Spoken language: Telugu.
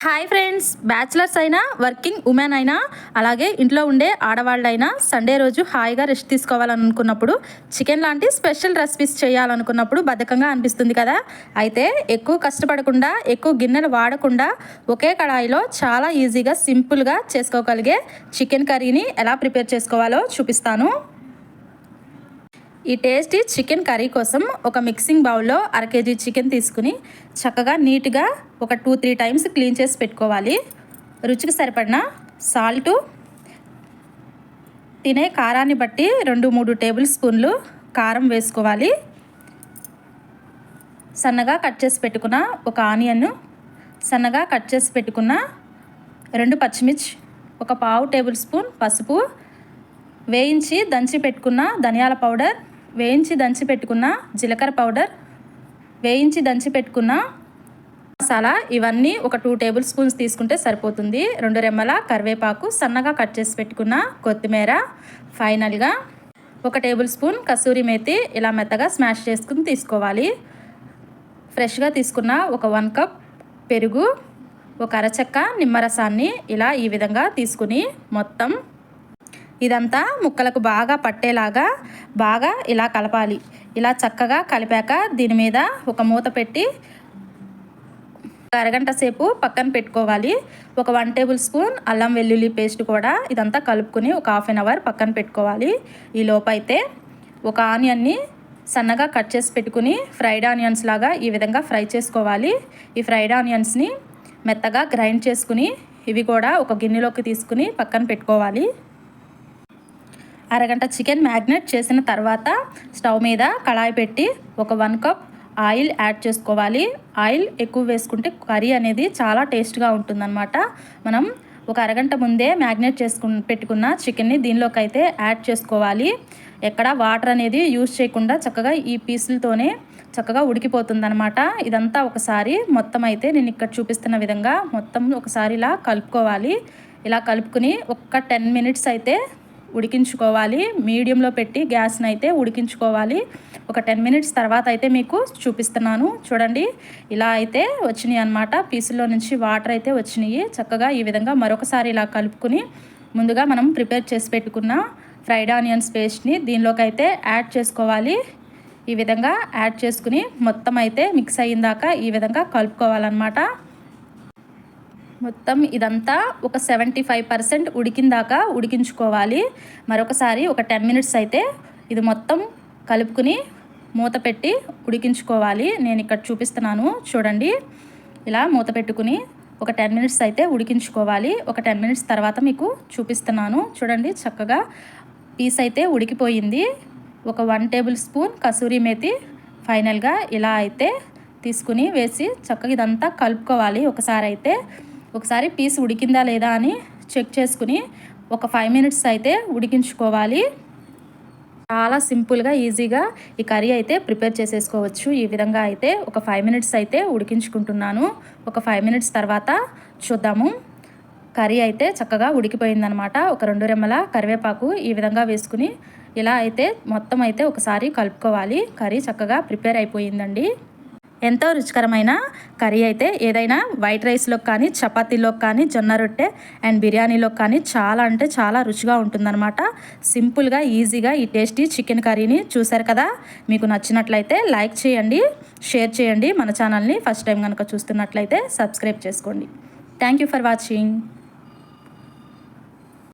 హాయ్ ఫ్రెండ్స్ బ్యాచిలర్స్ అయినా వర్కింగ్ ఉమెన్ అయినా అలాగే ఇంట్లో ఉండే ఆడవాళ్ళైనా సండే రోజు హాయిగా రెస్ట్ తీసుకోవాలనుకున్నప్పుడు చికెన్ లాంటి స్పెషల్ రెసిపీస్ చేయాలనుకున్నప్పుడు బద్ధకంగా అనిపిస్తుంది కదా? అయితే ఎక్కువ కష్టపడకుండా ఎక్కువ గిన్నెలు వాడకుండా ఒకే కడాయిలో చాలా ఈజీగా సింపుల్గా చేసుకోగలిగే చికెన్ కర్రీని ఎలా ప్రిపేర్ చేసుకోవాలో చూపిస్తాను. ఈ టేస్టీ చికెన్ కర్రీ కోసం ఒక మిక్సింగ్ బౌల్లో అర కేజీ చికెన్ తీసుకుని చక్కగా నీట్గా ఒక టూ త్రీ టైమ్స్ క్లీన్ చేసి పెట్టుకోవాలి. రుచికి సరిపడిన సాల్టు తినే కారాన్ని బట్టి రెండు మూడు టేబుల్ స్పూన్లు కారం వేసుకోవాలి. సన్నగా కట్ చేసి పెట్టుకున్న ఒక ఆనియన్ సన్నగా కట్ చేసి పెట్టుకున్న రెండు పచ్చిమిర్చి ఒక పావు టేబుల్ స్పూన్ పసుపు వేయించి దంచి పెట్టుకున్న ధనియాల పౌడర్ వేయించి దంచి పెట్టుకున్న జీలకర్ర పౌడర్ వేయించి దంచి పెట్టుకున్న మసాలా ఇవన్నీ ఒక టూ టేబుల్ స్పూన్స్ తీసుకుంటే సరిపోతుంది. రెండు రెమ్మల కరివేపాకు సన్నగా కట్ చేసి పెట్టుకున్న కొత్తిమీర ఫైనల్గా ఒక టేబుల్ స్పూన్ కసూరి మేతి ఇలా మెత్తగా స్మాష్ చేసుకుని తీసుకోవాలి. ఫ్రెష్గా తీసుకున్న ఒక వన్ కప్ పెరుగు ఒక అరచక్క నిమ్మరసాన్ని ఇలా ఈ విధంగా తీసుకుని మొత్తం ఇదంతా ముక్కలకు బాగా పట్టేలాగా బాగా ఇలా కలపాలి. ఇలా చక్కగా కలిపాక దీని మీద ఒక మూత పెట్టి అరగంట సేపు పక్కన పెట్టుకోవాలి. ఒక వన్ టేబుల్ స్పూన్ అల్లం వెల్లుల్లి పేస్ట్ కూడా ఇదంతా కలుపుకొని ఒక హాఫ్ అన్ అవర్ పక్కన పెట్టుకోవాలి. ఈ లోపైతే ఒక ఆనియన్ని సన్నగా కట్ చేసి పెట్టుకుని ఫ్రైడ్ ఆనియన్స్ లాగా ఈ విధంగా ఫ్రై చేసుకోవాలి. ఈ ఫ్రైడ్ ఆనియన్స్ని మెత్తగా గ్రైండ్ చేసుకుని ఇవి కూడా ఒక గిన్నెలోకి తీసుకుని పక్కన పెట్టుకోవాలి. అరగంట చికెన్ మ్యాగ్నేట్ చేసిన తర్వాత స్టవ్ మీద కళాయి పెట్టి ఒక వన్ కప్ ఆయిల్ యాడ్ చేసుకోవాలి. ఆయిల్ ఎక్కువ వేసుకుంటే కర్రీ అనేది చాలా టేస్ట్గా ఉంటుందన్నమాట. మనం ఒక అరగంట ముందే మ్యాగ్నేట్ చేసుకు పెట్టుకున్న చికెన్ని దీనిలోకి అయితే యాడ్ చేసుకోవాలి. ఎక్కడ వాటర్ అనేది యూజ్ చేయకుండా చక్కగా ఈ పీసులతోనే చక్కగా ఉడికిపోతుందనమాట ఇదంతా ఒకసారి మొత్తం అయితే నేను ఇక్కడ చూపిస్తున్న విధంగా మొత్తం ఒకసారి ఇలా కలుపుకోవాలి. ఇలా కలుపుకుని ఒక్క టెన్ మినిట్స్ అయితే ఉడికించుకోవాలి. మీడియంలో పెట్టి గ్యాస్ని అయితే ఉడికించుకోవాలి. ఒక టెన్ మినిట్స్ తర్వాత అయితే మీకు చూపిస్తున్నాను. చూడండి ఇలా అయితే వచ్చినాయి అనమాట పీసుల్లో నుంచి వాటర్ అయితే వచ్చినాయి. చక్కగా ఈ విధంగా మరొకసారి ఇలా కలుపుకుని ముందుగా మనం ప్రిపేర్ చేసి పెట్టుకున్న ఫ్రైడ్ ఆనియన్స్ పేస్ట్ని దీనిలోకి అయితే యాడ్ చేసుకోవాలి. ఈ విధంగా యాడ్ చేసుకుని మొత్తం అయితే మిక్స్ అయ్యిందాక ఈ విధంగా కలుపుకోవాలన్నమాట. మొత్తం ఇదంతా ఒక సెవెంటీ ఫైవ్ పర్సెంట్ ఉడికిందాకా ఉడికించుకోవాలి. మరొకసారి ఒక టెన్ మినిట్స్ అయితే ఇది మొత్తం కలుపుకుని మూత పెట్టి ఉడికించుకోవాలి. నేను ఇక్కడ చూపిస్తున్నాను చూడండి. ఇలా మూత పెట్టుకుని ఒక టెన్ మినిట్స్ అయితే ఉడికించుకోవాలి. ఒక టెన్ మినిట్స్ తర్వాత మీకు చూపిస్తున్నాను చూడండి చక్కగా. పీస్ అయితే ఉడికిపోయింది. ఒక one tablespoon kasuri methi ఫైనల్గా ఇలా అయితే తీసుకుని వేసి చక్కగా ఇదంతా కలుపుకోవాలి. ఒకసారి అయితే ఒకసారి పీస్ ఉడికిందా లేదా అని చెక్ చేసుకుని ఒక ఫైవ్ మినిట్స్ అయితే ఉడికించుకోవాలి. చాలా సింపుల్గా ఈజీగా ఈ కర్రీ అయితే ప్రిపేర్ చేసేసుకోవచ్చు. ఈ విధంగా అయితే ఒక ఫైవ్ మినిట్స్ అయితే ఉడికించుకుంటున్నాను. ఒక ఫైవ్ మినిట్స్ తర్వాత చూద్దాము. కర్రీ అయితే చక్కగా ఉడికిపోయిందనమాట. ఒక రెండు రెమ్మల కరివేపాకు ఈ విధంగా వేసుకుని ఇలా అయితే మొత్తం అయితే ఒకసారి కలుపుకోవాలి. కర్రీ చక్కగా ప్రిపేర్ అయిపోయిందండి. ఎంతో రుచికరమైన కర్రీ అయితే ఏదైనా వైట్ రైస్లో కానీ చపాతీలో కానీ జొన్న రొట్టె అండ్ బిర్యానీలో కానీ చాలా అంటే చాలా రుచిగా ఉంటుందన్నమాట. సింపుల్గా ఈజీగా ఈ టేస్టీ చికెన్ కర్రీని చూశారు కదా? మీకు నచ్చినట్లయితే లైక్ చేయండి షేర్ చేయండి. మన ఛానల్ని ఫస్ట్ టైం కనుక చూస్తున్నట్లయితే సబ్స్క్రైబ్ చేసుకోండి. Thank you for watching.